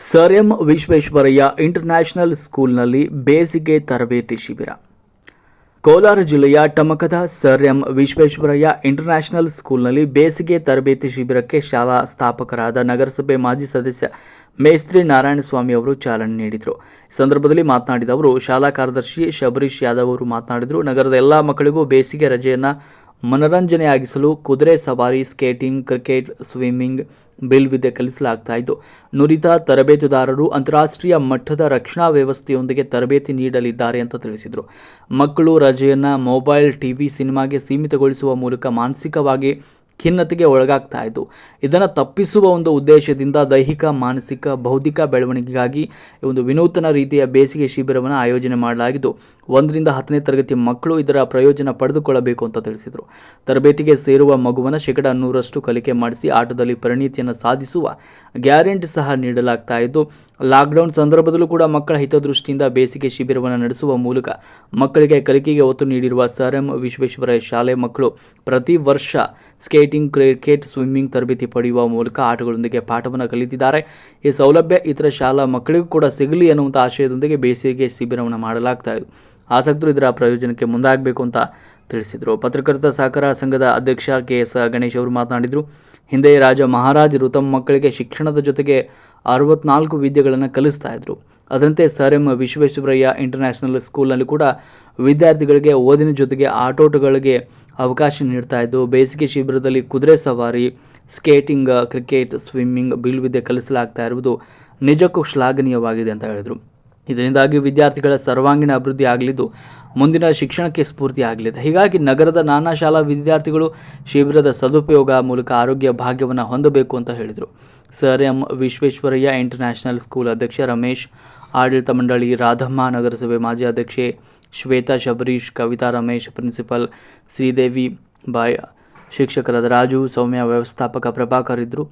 Sir M Visvesvaraya international ಸ್ಕೂಲ್ನಲ್ಲಿ ಬೇಸಿಗೆ ತರಬೇತಿ ಶಿಬಿರ. ಕೋಲಾರ ಜಿಲ್ಲೆಯ ಟಮಕದ ಸರ್ ಎಂ ವಿಶ್ವೇಶ್ವರಯ್ಯ ಇಂಟರ್ನ್ಯಾಷನಲ್ ಸ್ಕೂಲ್ನಲ್ಲಿ ಬೇಸಿಗೆ ತರಬೇತಿ ಶಿಬಿರಕ್ಕೆ ಶಾಲಾ ಸ್ಥಾಪಕರಾದ ನಗರಸಭೆ ಮಾಜಿ ಸದಸ್ಯ ಮೇಸ್ತ್ರಿ ನಾರಾಯಣಸ್ವಾಮಿ ಅವರು ಚಾಲನೆ ನೀಡಿದರು. ಈ ಸಂದರ್ಭದಲ್ಲಿ ಮಾತನಾಡಿದ ಅವರು, ಶಾಲಾ ಕಾರ್ಯದರ್ಶಿ ಶಬರೀಶ್ ಯಾದವ್ ಅವರು ಮಾತನಾಡಿದರು, ನಗರದ ಎಲ್ಲ ಮಕ್ಕಳಿಗೂ ಬೇಸಿಗೆ ರಜೆಯನ್ನು ಮನರಂಜನೆಯಾಗಿಸಲು ಕುದುರೆ ಸವಾರಿ, ಸ್ಕೇಟಿಂಗ್, ಕ್ರಿಕೆಟ್, ಸ್ವಿಮ್ಮಿಂಗ್, ಬಿಲ್ ವಿದ್ಯೆ ಕಲಿಸಲಾಗ್ತಾ ಇದ್ದು, ನುರಿತ ತರಬೇತುದಾರರು ಅಂತಾರಾಷ್ಟ್ರೀಯ ಮಟ್ಟದ ರಕ್ಷಣಾ ವ್ಯವಸ್ಥೆಯೊಂದಿಗೆ ತರಬೇತಿ ನೀಡಲಿದ್ದಾರೆ ಅಂತ ತಿಳಿಸಿದರು. ಮಕ್ಕಳು ರಜೆಯನ್ನು ಮೊಬೈಲ್, ಟಿವಿ, ಸಿನಿಮಾಗೆ ಸೀಮಿತಗೊಳಿಸುವ ಮೂಲಕ ಮಾನಸಿಕವಾಗಿ ಖಿನ್ನತೆಗೆ ಒಳಗಾಗ್ತಾ ಇತ್ತು ಇದನ್ನು ತಪ್ಪಿಸುವ ಒಂದು ಉದ್ದೇಶದಿಂದ ದೈಹಿಕ, ಮಾನಸಿಕ, ಬೌದ್ಧಿಕ ಬೆಳವಣಿಗೆಗಾಗಿ ಒಂದು ವಿನೂತನ ರೀತಿಯ ಬೇಸಿಗೆ ಶಿಬಿರವನ್ನು ಆಯೋಜನೆ ಮಾಡಲಾಗಿದ್ದು, ಒಂದರಿಂದ ಹತ್ತನೇ ತರಗತಿ ಮಕ್ಕಳು ಇದರ ಪ್ರಯೋಜನ ಪಡೆದುಕೊಳ್ಳಬೇಕು ಅಂತ ತಿಳಿಸಿದರು. ತರಬೇತಿಗೆ ಸೇರುವ ಮಗುವನ್ನು ಶೇಕಡ ನೂರಷ್ಟು ಕಲಿಕೆ ಮಾಡಿಸಿ, ಆಟದಲ್ಲಿ ಪರಿಣಿತಿಯನ್ನು ಸಾಧಿಸುವ ಗ್ಯಾರಂಟಿ ಸಹ ನೀಡಲಾಗ್ತಾ ಇದ್ದು ಲಾಕ್ಡೌನ್ ಸಂದರ್ಭದಲ್ಲೂ ಕೂಡ ಮಕ್ಕಳ ಹಿತದೃಷ್ಟಿಯಿಂದ ಬೇಸಿಗೆ ಶಿಬಿರವನ್ನು ನಡೆಸುವ ಮೂಲಕ ಮಕ್ಕಳಿಗೆ ಕಲಿಕೆಗೆ ಒತ್ತು ನೀಡಿರುವ ಸರ್ ಎಂ ವಿಶ್ವೇಶ್ವರಯ್ಯ ಶಾಲೆ ಮಕ್ಕಳು ಪ್ರತಿ ವರ್ಷ ಸ್ಕೇಟಿಂಗ್, ಕ್ರಿಕೆಟ್, ಸ್ವಿಮ್ಮಿಂಗ್ ತರಬೇತಿ ಪಡೆಯುವ ಮೂಲಕ ಆಟಗಳೊಂದಿಗೆ ಪಾಠವನ್ನು ಕಲಿತಿದ್ದಾರೆ. ಈ ಸೌಲಭ್ಯ ಇತರ ಶಾಲಾ ಮಕ್ಕಳಿಗೂ ಕೂಡ ಸಿಗಲಿ ಅನ್ನುವಂಥ ಆಶಯದೊಂದಿಗೆ ಬೇಸಿಗೆ ಶಿಬಿರವನ್ನು ಮಾಡಲಾಗ್ತಾ ಇದೆ. ಆಸಕ್ತರು ಇದರ ಪ್ರಯೋಜನಕ್ಕೆ ಮುಂದಾಗಬೇಕು ಅಂತ ತಿಳಿಸಿದರು. ಪತ್ರಕರ್ತ ಸಹಕಾರ ಸಂಘದ ಅಧ್ಯಕ್ಷ ಕೆ ಎಸ್ ಗಣೇಶ್ ಅವರು ಮಾತನಾಡಿದರು. ಹಿಂದೆ ರಾಜ ಮಹಾರಾಜರು ತಮ್ಮ ಮಕ್ಕಳಿಗೆ ಶಿಕ್ಷಣದ ಜೊತೆಗೆ ಅರವತ್ನಾಲ್ಕು ವಿದ್ಯೆಗಳನ್ನು ಕಲಿಸ್ತಾ ಇದ್ರು. ಅದರಂತೆ ಸರ್ ಎಂ ವಿಶ್ವೇಶ್ವರಯ್ಯ ಇಂಟರ್ನ್ಯಾಷನಲ್ ಸ್ಕೂಲ್ನಲ್ಲಿ ಕೂಡ ವಿದ್ಯಾರ್ಥಿಗಳಿಗೆ ಓದಿನ ಜೊತೆಗೆ ಆಟೋಟಗಳಿಗೆ ಅವಕಾಶ ನೀಡ್ತಾ ಇದ್ದು ಬೇಸಿಗೆ ಶಿಬಿರದಲ್ಲಿ ಕುದುರೆ ಸವಾರಿ, ಸ್ಕೇಟಿಂಗ್, ಕ್ರಿಕೆಟ್, ಸ್ವಿಮ್ಮಿಂಗ್, ಬೀಳ್ವಿದ್ಯೆ ಕಲಿಸಲಾಗ್ತಾ ಇರುವುದು ನಿಜಕ್ಕೂ ಶ್ಲಾಘನೀಯವಾಗಿದೆ ಅಂತ ಹೇಳಿದರು. ಇದರಿಂದಾಗಿ ವಿದ್ಯಾರ್ಥಿಗಳ ಸರ್ವಾಂಗೀಣ ಅಭಿವೃದ್ಧಿ ಆಗಲಿದ್ದು ಮುಂದಿನ ಶಿಕ್ಷಣಕ್ಕೆ ಸ್ಫೂರ್ತಿ ಆಗಲಿದೆ. ಹೀಗಾಗಿ ನಗರದ ನಾನಾ ಶಾಲಾ ವಿದ್ಯಾರ್ಥಿಗಳು ಶಿಬಿರದ ಸದುಪಯೋಗ ಮೂಲಕ ಆರೋಗ್ಯ ಭಾಗ್ಯವನ್ನು ಹೊಂದಬೇಕು ಅಂತ ಹೇಳಿದರು. Sir M Visvesvaraya international school ಅಧ್ಯಕ್ಷ ರಮೇಶ್, ಆಡಳಿತ ಮಂಡಳಿ ರಾಧಮ್ಮ ನಗರಸಭೆ ಮಾಜಿ ಅಧ್ಯಕ್ಷೆ ಶ್ವೇತಾ ಶಬರೀಶ್, ಕವಿತಾ ರಮೇಶ್, ಪ್ರಿನ್ಸಿಪಲ್ ಶ್ರೀದೇವಿ, ಬಾಯ್ ಶಿಕ್ಷಕರಾದ ರಾಜು, ಸೌಮ್ಯ ವ್ಯವಸ್ಥಾಪಕ ಪ್ರಭಾಕರ್ ಇದ್ದರು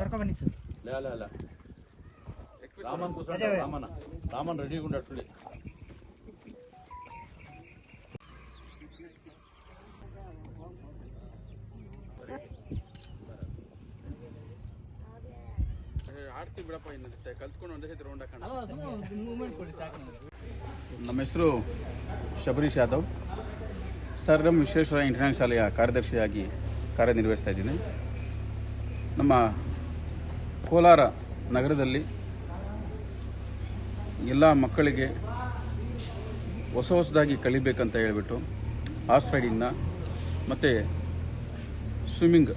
ಕರ್ಕೊಬನ್ನಿ ಸರ್. ರಾಮನ್ ರಾಮನ. ಬಿಡಪ್ಪ ಕಲ್ತ್ಕೊಂಡು ಒಂದೇ ಸತಿ ರೌಂಡ್ ಹಾಕೋಣ. ನಮ್ಮ ಹೆಸರು Shabarish Yadav. Sir M Visvesvara international ಶಾಲೆಯ ಕಾರ್ಯದರ್ಶಿಯಾಗಿ ಕಾರ್ಯನಿರ್ವಹಿಸ್ತಾ ಇದ್ದೀನಿ. ನಮ್ಮ ಕೋಲಾರ ನಗರದಲ್ಲಿ ಎಲ್ಲ ಮಕ್ಕಳಿಗೆ ಹೊಸ ಹೊಸದಾಗಿ ಕಲಿಬೇಕಂತ ಹೇಳಿಬಿಟ್ಟು ಹಾರ್ಸ್ ರೈಡಿಂಗ್ನ ಮತ್ತು ಸ್ವಿಮ್ಮಿಂಗ್,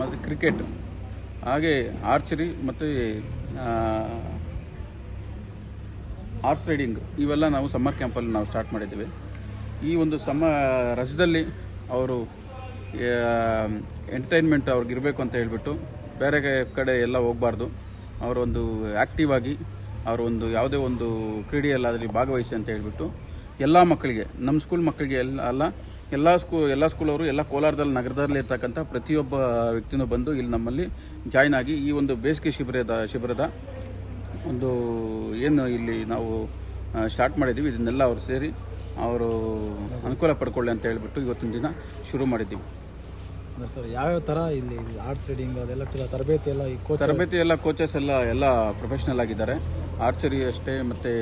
ಮತ್ತು ಕ್ರಿಕೆಟ್, ಹಾಗೆ ಆರ್ಚರಿ ಮತ್ತು ಹಾರ್ಸ್ ರೈಡಿಂಗ್ ಇವೆಲ್ಲ ನಾವು ಸಮ್ಮರ್ ಕ್ಯಾಂಪಲ್ಲಿ ನಾವು ಸ್ಟಾರ್ಟ್ ಮಾಡಿದ್ದೇವೆ. ಈ ಒಂದು ಸಮ್ಮ ರಸದಲ್ಲಿ ಅವರು ಎಂಟರ್ಟೈನ್ಮೆಂಟ್ ಅವ್ರಿಗೆ ಇರಬೇಕು ಅಂತ ಹೇಳಿಬಿಟ್ಟು ಬೇರೆ ಕಡೆ ಎಲ್ಲ ಹೋಗಬಾರ್ದು. ಅವರೊಂದು ಆ್ಯಕ್ಟಿವ್ ಆಗಿ, ಅವರೊಂದು ಯಾವುದೇ ಒಂದು ಕ್ರೀಡೆಯಲ್ಲಾದಲ್ಲಿ ಭಾಗವಹಿಸಿ ಅಂತ ಹೇಳಿಬಿಟ್ಟು ಎಲ್ಲ ಮಕ್ಕಳಿಗೆ ನಮ್ಮ ಸ್ಕೂಲ್ ಮಕ್ಕಳಿಗೆ ಎಲ್ಲ, ಅಲ್ಲ, ಎಲ್ಲ ಸ್ಕೂ ಎಲ್ಲ ಸ್ಕೂಲವರು ಎಲ್ಲ ಕೋಲಾರದಲ್ಲಿ, ನಗರದಲ್ಲಿ ಇರ್ತಕ್ಕಂಥ ಪ್ರತಿಯೊಬ್ಬ ವ್ಯಕ್ತಿನೂ ಬಂದು ಇಲ್ಲಿ ನಮ್ಮಲ್ಲಿ ಜಾಯ್ನ್ ಆಗಿ ಈ ಒಂದು ಬೇಸಿಗೆ ಶಿಬಿರದ ಶಿಬಿರದ ಒಂದು ಏನು ಇಲ್ಲಿ ನಾವು ಸ್ಟಾರ್ಟ್ ಮಾಡಿದ್ದೀವಿ. ಇದನ್ನೆಲ್ಲ ಅವರು ಸೇರಿ, ಅವರು ಅನುಕೂಲ ಪಡ್ಕೊಳ್ಳಿ ಅಂತ ಹೇಳಿಬಿಟ್ಟು ಇವತ್ತಿನ ದಿನ ಶುರು ಮಾಡಿದ್ದೀವಿ. ಸರ್, ಯಾವ್ಯಾವ ಥರ ಇಲ್ಲಿ ಆರ್ಟ್ಸ್ ರೀಡಿಂಗ್ ಅದೆಲ್ಲ ತರ- ತರಬೇತಿ ಎಲ್ಲ ಈ ಎಲ್ಲ ಕೋಚಸ್ ಎಲ್ಲ ಎಲ್ಲ ಪ್ರೊಫೆಷ್ನಲ್ ಆಗಿದ್ದಾರೆ. ಆರ್ಚರಿ ಅಷ್ಟೇ, ಮತ್ತು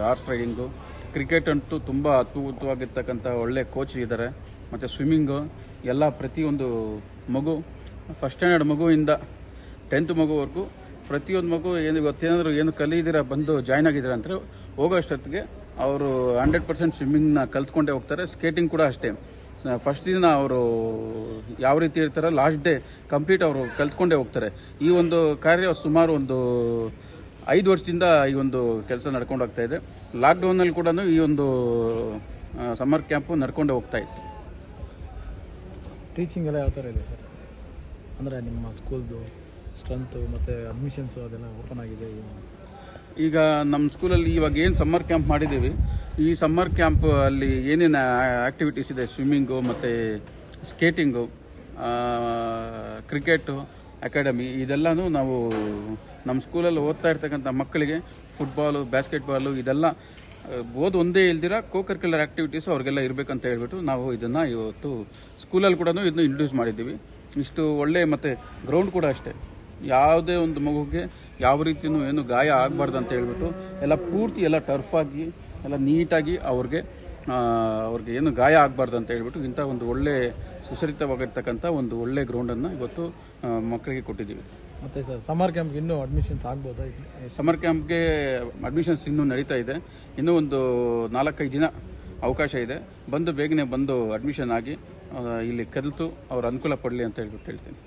ಆರ್ಟ್ಸ್ ರೈಡಿಂಗು ಕ್ರಿಕೆಟ್ ಅಂತೂ ತುಂಬ ಅತ್ಯುತವಾಗಿರ್ತಕ್ಕಂಥ ಒಳ್ಳೆ ಕೋಚ್ ಇದ್ದಾರೆ. ಮತ್ತು ಸ್ವಿಮ್ಮಿಂಗು ಎಲ್ಲ ಪ್ರತಿಯೊಂದು ಮಗು ಫಸ್ಟ್ ಸ್ಟ್ಯಾಂಡರ್ಡ್ ಮಗುವಿಂದ ಟೆಂತ್ ಮಗುವರೆಗೂ ಪ್ರತಿಯೊಂದು ಮಗು ಏನು ಇವತ್ತೇನಾದರೂ ಏನು ಕಲಿದಿರ, ಬಂದು ಜಾಯ್ನ್ ಆಗಿದ್ದೀರಾ ಅಂದರೆ ಹೋಗೋಷ್ಟೊತ್ತಿಗೆ ಅವರು ಹಂಡ್ರೆಡ್ ಪರ್ಸೆಂಟ್ ಸ್ವಿಮ್ಮಿಂಗ್ನ ಕಲ್ತ್ಕೊಂಡೇ ಹೋಗ್ತಾರೆ. ಸ್ಕೇಟಿಂಗ್ ಕೂಡ ಅಷ್ಟೇ. ಫಸ್ಟ್ ದಿನ ಅವರು ಯಾವ ರೀತಿ ಇರ್ತಾರೆ ಲಾಸ್ಟ್ ಡೇ ಕಂಪ್ಲೀಟ್ ಅವರು ಕಲ್ತ್ಕೊಂಡೇ ಹೋಗ್ತಾರೆ. ಈ ಒಂದು ಕಾರ್ಯ ಸುಮಾರು ಒಂದು ಐದು ವರ್ಷದಿಂದ ಈ ಒಂದು ಕೆಲಸ ನಡ್ಕೊಂಡು ಹೋಗ್ತಾ ಇದೆ. ಲಾಕ್ಡೌನಲ್ಲಿ ಕೂಡ ಈ ಒಂದು ಸಮ್ಮರ್ ಕ್ಯಾಂಪು ನಡ್ಕೊಂಡೇ ಹೋಗ್ತಾ ಇತ್ತು. ಟೀಚಿಂಗ್ ಎಲ್ಲ ಯಾವ ಥರ ಇದೆ ಸರ್? ಅಂದರೆ ನಿಮ್ಮ ಸ್ಕೂಲ್ದು ಸ್ಟ್ರೆಂತು ಮತ್ತು ಅಡ್ಮಿಷನ್ಸು ಅದೆಲ್ಲ ಓಪನ್ ಆಗಿದೆ ಈಗ. ಈಗ ನಮ್ಮ ಸ್ಕೂಲಲ್ಲಿ ಇವಾಗ ಏನು ಸಮ್ಮರ್ ಕ್ಯಾಂಪ್ ಮಾಡಿದ್ದೀವಿ ಈ ಸಮ್ಮರ್ ಕ್ಯಾಂಪ್ ಅಲ್ಲಿ ಏನೇನು ಆಕ್ಟಿವಿಟೀಸ್ ಇದೆ? ಸ್ವಿಮ್ಮಿಂಗು ಮತ್ತು ಸ್ಕೇಟಿಂಗು ಕ್ರಿಕೆಟು ಅಕಾಡೆಮಿ ಇದೆಲ್ಲನೂ ನಾವು ನಮ್ಮ ಸ್ಕೂಲಲ್ಲಿ ಓದ್ತಾ ಇರ್ತಕ್ಕಂಥ ಮಕ್ಕಳಿಗೆ ಫುಟ್ಬಾಲು ಬ್ಯಾಸ್ಕೆಟ್ಬಾಲು ಇದೆಲ್ಲ ಓದು ಒಂದೇ ಇಲ್ದಿರ ಕೋ ಕರಿಕ್ಯುಲರ್ ಆಕ್ಟಿವಿಟೀಸ್ ಅವ್ರಿಗೆಲ್ಲ ಇರಬೇಕಂತ ಹೇಳ್ಬಿಟ್ಟು ನಾವು ಇದನ್ನು ಇವತ್ತು ಸ್ಕೂಲಲ್ಲಿ ಕೂಡ ಇದನ್ನು ಇಂಟ್ರೊಡ್ಯೂಸ್ ಮಾಡಿದ್ದೀವಿ. ಇಷ್ಟು ಒಳ್ಳೆ ಮತ್ತು ಗ್ರೌಂಡ್ ಕೂಡ ಅಷ್ಟೇ. ಯಾವುದೇ ಒಂದು ಮಗುಗೆ ಯಾವ ರೀತಿಯೂ ಏನು ಗಾಯ ಆಗಬಾರ್ದು ಅಂತ ಹೇಳ್ಬಿಟ್ಟು ಎಲ್ಲ ಪೂರ್ತಿ ಎಲ್ಲ ಟರ್ಫಾಗಿ ಎಲ್ಲ ನೀಟಾಗಿ ಅವ್ರಿಗೆ ಅವ್ರಿಗೆ ಏನು ಗಾಯ ಆಗಬಾರ್ದು ಅಂತ ಹೇಳ್ಬಿಟ್ಟು ಇಂಥ ಒಂದು ಒಳ್ಳೆ ಸುಸರಿತವಾಗಿರ್ತಕ್ಕಂಥ ಒಂದು ಒಳ್ಳೆ ಗ್ರೌಂಡನ್ನು ಇವತ್ತು ಮಕ್ಕಳಿಗೆ ಕೊಟ್ಟಿದ್ದೀವಿ. ಮತ್ತೆ ಸರ್ ಸಮರ್ ಕ್ಯಾಂಪ್ಗೆ ಇನ್ನೂ ಅಡ್ಮಿಷನ್ಸ್ ಆಗ್ಬೋದಾ? ಸಮರ್ ಕ್ಯಾಂಪ್ಗೆ ಅಡ್ಮಿಷನ್ಸ್ ಇನ್ನೂ ನಡೀತಾ ಇದೆ. ಇನ್ನೂ ಒಂದು ನಾಲ್ಕೈದು ದಿನ ಅವಕಾಶ ಇದೆ. ಬಂದು ಬೇಗನೆ ಬಂದು ಅಡ್ಮಿಷನ್ ಆಗಿ ಇಲ್ಲಿ ಕಲಿತು ಅವ್ರ ಅನುಕೂಲ ಪಡಲಿ ಅಂತ ಹೇಳ್ಬಿಟ್ಟು ಹೇಳ್ತೀನಿ.